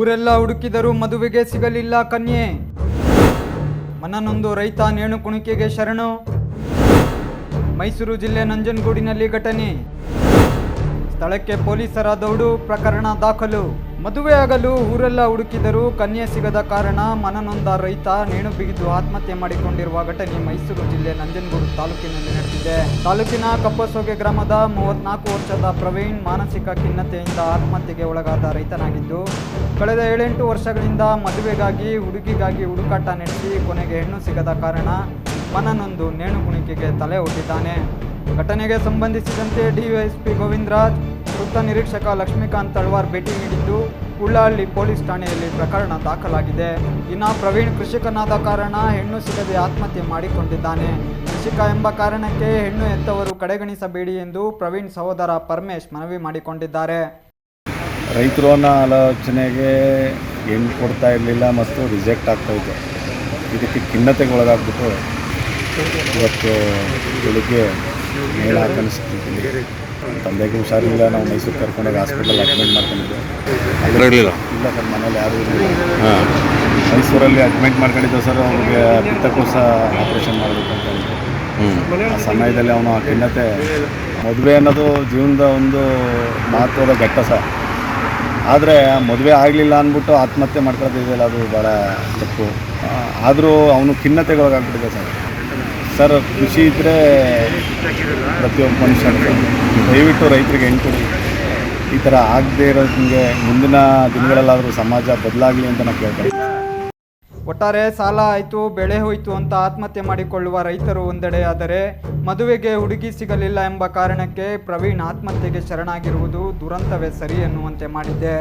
ಊರೆಲ್ಲ ಹುಡುಕಿದರೂ ಮದುವೆಗೆ ಸಿಗಲಿಲ್ಲ ಕನ್ಯೆ. ಮನನೊಂದು ರೈತ ನೇಣು ಕುಣಿಕೆಗೆ ಶರಣು. ಮೈಸೂರು ಜಿಲ್ಲೆ ನಂಜನಗೂಡಿನಲ್ಲಿ ಘಟನೆ. ಸ್ಥಳಕ್ಕೆ ಪೊಲೀಸರ ದೌಡು ಪ್ರಕರಣ ದಾಖಲು. ಮದುವೆಯಾಗಲು ಊರೆಲ್ಲ ಹುಡುಕಿದರೂ ಕನ್ಯೆ ಸಿಗದ ಕಾರಣ ಮನನೊಂದ ರೈತ ನೇಣು ಬಿಗಿದು ಆತ್ಮಹತ್ಯೆ ಮಾಡಿಕೊಂಡಿರುವ ಘಟನೆ ಮೈಸೂರು ಜಿಲ್ಲೆ ನಂಜನಗೂಡು ತಾಲೂಕಿನಲ್ಲಿ ನಡೆದಿದೆ. ತಾಲೂಕಿನ ಕಪ್ಪಸೋಗೆ ಗ್ರಾಮದ ಮೂವತ್ನಾಲ್ಕು ವರ್ಷದ ಪ್ರವೀಣ್ ಮಾನಸಿಕ ಖಿನ್ನತೆಯಿಂದ ಆತ್ಮಹತ್ಯೆಗೆ ಒಳಗಾದ ರೈತನಾಗಿದ್ದು, ಕಳೆದ ಏಳೆಂಟು ವರ್ಷಗಳಿಂದ ಮದುವೆಗಾಗಿ, ಹುಡುಗಿಗಾಗಿ ಹುಡುಕಾಟ ನಡೆಸಿ ಕೊನೆಗೆ ಹೆಣ್ಣು ಸಿಗದ ಕಾರಣ ಮನನೊಂದು ನೇಣು ಕುಣಿಕೆಗೆ ತಲೆ ಒಡ್ಡಿದ್ದಾನೆ. ಘಟನೆಗೆ ಸಂಬಂಧಿಸಿದಂತೆ ಡಿವೈಎಸ್ಪಿ ಗೋವಿಂದರಾಜ್, ವೃತ್ತ ನಿರೀಕ್ಷಕ ಲಕ್ಷ್ಮೀಕಾಂತ್ ತಳ್ವಾರ್ ಭೇಟಿ ನೀಡಿದ್ದು ಉಳ್ಳಹಳ್ಳಿ ಪೊಲೀಸ್ ಠಾಣೆಯಲ್ಲಿ ಪ್ರಕರಣ ದಾಖಲಾಗಿದೆ. ಇನ್ನು ಪ್ರವೀಣ್ ಕೃಷಿಕನಾದ ಕಾರಣ ಹೆಣ್ಣು ಸಿಗದೆ ಆತ್ಮಹತ್ಯೆ ಮಾಡಿಕೊಂಡಿದ್ದಾನೆ. ಕೃಷಿಕ ಎಂಬ ಕಾರಣಕ್ಕೆ ಹೆಣ್ಣು ಎತ್ತವರು ಕಡೆಗಣಿಸಬೇಡಿ ಎಂದು ಪ್ರವೀಣ್ ಸಹೋದರ ಪರಮೇಶ್ ಮನವಿ ಮಾಡಿಕೊಂಡಿದ್ದಾರೆ. ರೈತರು ಅನ್ನೋ ಆಲೋಚನೆಗೆ ಹೆಣ್ಣು ಕೊಡ್ತಾ ಇರಲಿಲ್ಲ ಮತ್ತು ರಿಜೆಕ್ಟ್ ಆಗ್ತಾಯಿದೆ ಇದಕ್ಕೆ ಖಿನ್ನತೆಗೆ ಒಳಗಾಗ್ಬಿಟ್ಟು ಇವತ್ತು ಬೆಳಿಗ್ಗೆ ಮೇಳ ಹಾಕನಿಸ್ತಿದ್ದೀನಿ ತಂದೆಗೆ ಹುಷಾರಿಲ್ಲ ನಾವು ಮೈಸೂರು ಕರ್ಕೊಂಡೋಗಿ ಹಾಸ್ಪಿಟಲ್ ಅಡ್ಮಿಟ್ ಮಾಡ್ಕೊಂಡಿದ್ದೆ ಇಲ್ಲ ಸರ್ ಮನೇಲಿ ಯಾರೂ ಇರಲಿಲ್ಲ. ಹಾಂ. ಮೈಸೂರಲ್ಲಿ ಅಡ್ಮಿಟ್ ಮಾಡ್ಕೊಂಡಿದ್ದೆ ಸರ್ ಅವ್ರಿಗೆ ಸಹ ಆಪ್ರೇಷನ್ ಮಾಡಬೇಕು ಅಂತ ಆ ಸಮಯದಲ್ಲಿ ಅವನು ಆ ಖಿನ್ನತೆ ಮದುವೆ ಅನ್ನೋದು ಜೀವನದ ಒಂದು ಮಹತ್ವದ ಘಟ್ಟ ಸರ್ ಆದರೆ ಮದುವೆ ಆಗಲಿಲ್ಲ ಅಂದ್ಬಿಟ್ಟು ಆತ್ಮಹತ್ಯೆ ಮಾಡ್ಕೊಳ್ತಿದ್ದಿಲ್ಲ ಅದು ಭಾಳ ತಪ್ಪು. ಆದರೂ ಅವನು ಖಿನ್ನತೆಗೆ ಒಳಗಾಗ್ಬಿಟ್ಟಿದೆ ಸರ್ ಸರ್, ಖುಷಿ ಇದ್ದರೆ ಪ್ರತಿಯೊಬ್ಬ ಮನುಷ್ಯನಿಗೆ ದಯವಿಟ್ಟು ರೈತರಿಗೆ ಹೆಣ್ಕೊಡಿ ಈ ಥರ ಆಗದೇ ಇರೋದಂಗೆ ಮುಂದಿನ ದಿನಗಳಲ್ಲಾದರೂ ಸಮಾಜ ಬದಲಾಗಲಿ ಅಂತ ನಾನು ಕೇಳ್ತೇನೆ ಒಟ್ಟಾರೆ ಸಾಲ ಆಯಿತು, ಬೆಳೆ ಹೋಯಿತು ಅಂತ ಆತ್ಮಹತ್ಯೆ ಮಾಡಿಕೊಳ್ಳುವ ರೈತರು ಒಂದೆಡೆ ಆದರೆ ಮದುವೆಗೆ ಹುಡುಗಿ ಸಿಗಲಿಲ್ಲ ಎಂಬ ಕಾರಣಕ್ಕೆ ಪ್ರವೀಣ್ ಆತ್ಮಹತ್ಯೆಗೆ ಶರಣಾಗಿರುವುದು ದುರಂತವೇ ಸರಿ ಎನ್ನುವಂತೆ ಮಾಡಿದ್ದೆ.